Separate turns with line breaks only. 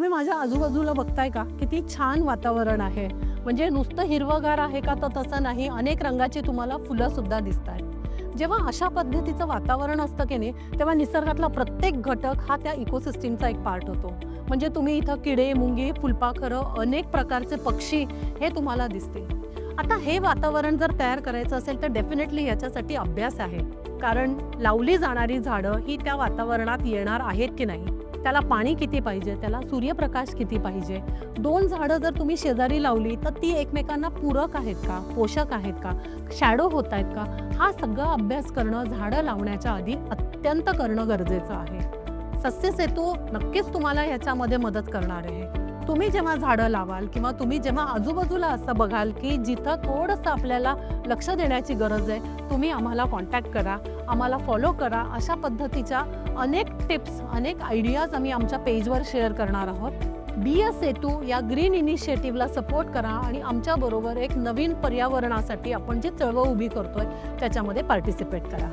तुम्ही माझ्या आजूबाजूला बघताय का? किती छान वातावरण आहे. म्हणजे नुसतं हिरवंगार आहे का तर तसं नाही अनेक रंगाची तुम्हाला फुलंसुद्धा दिसत आहेत जेव्हा अशा पद्धतीचं वातावरण असतं की नाही तेव्हा निसर्गातला प्रत्येक घटक हा त्या इकोसिस्टीमचा एक पार्ट होतो. म्हणजे तुम्ही इथं किडे मुंगी फुलपाखरं अनेक प्रकारचे पक्षी हे तुम्हाला दिसतील. आता हे वातावरण जर तयार करायचं असेल तर डेफिनेटली याच्यासाठी अभ्यास आहे. कारण लावली जाणारी झाडं ही त्या वातावरणात येणार आहेत की नाही? त्याला पाणी किती पाहिजे? त्याला सूर्यप्रकाश किती पाहिजे? दोन झाडं जर तुम्ही शेजारी लावली तर ती एकमेकांना पूरक आहेत का? पोषक आहेत का? शॅडो होत आहेत का? हा सगळा अभ्यास करणं झाडं लावण्याच्या आधी अत्यंत करणं गरजेचं आहे. सस्य सेतू नक्कीच तुम्हाला ह्याच्यामध्ये मदत करणार आहे. तुम्ही जेव्हा झाडं लावाल किंवा तुम्ही जेव्हा आजूबाजूला असं बघाल की जिथं थोडंसं आपल्याला लक्ष देण्याची गरज आहे तुम्ही आम्हाला कॉन्टॅक्ट करा आम्हाला फॉलो करा. अशा पद्धतीच्या अनेक टिप्स अनेक आयडियाज आम्ही आमच्या पेजवर शेअर करणार आहोत. बी एस सेतू या ग्रीन इनिशिएटिव्हला सपोर्ट करा आणि आमच्याबरोबर एक नवीन पर्यावरणासाठी आपण जी चळवळ उभी करतोय त्याच्यामध्ये पार्टिसिपेट करा.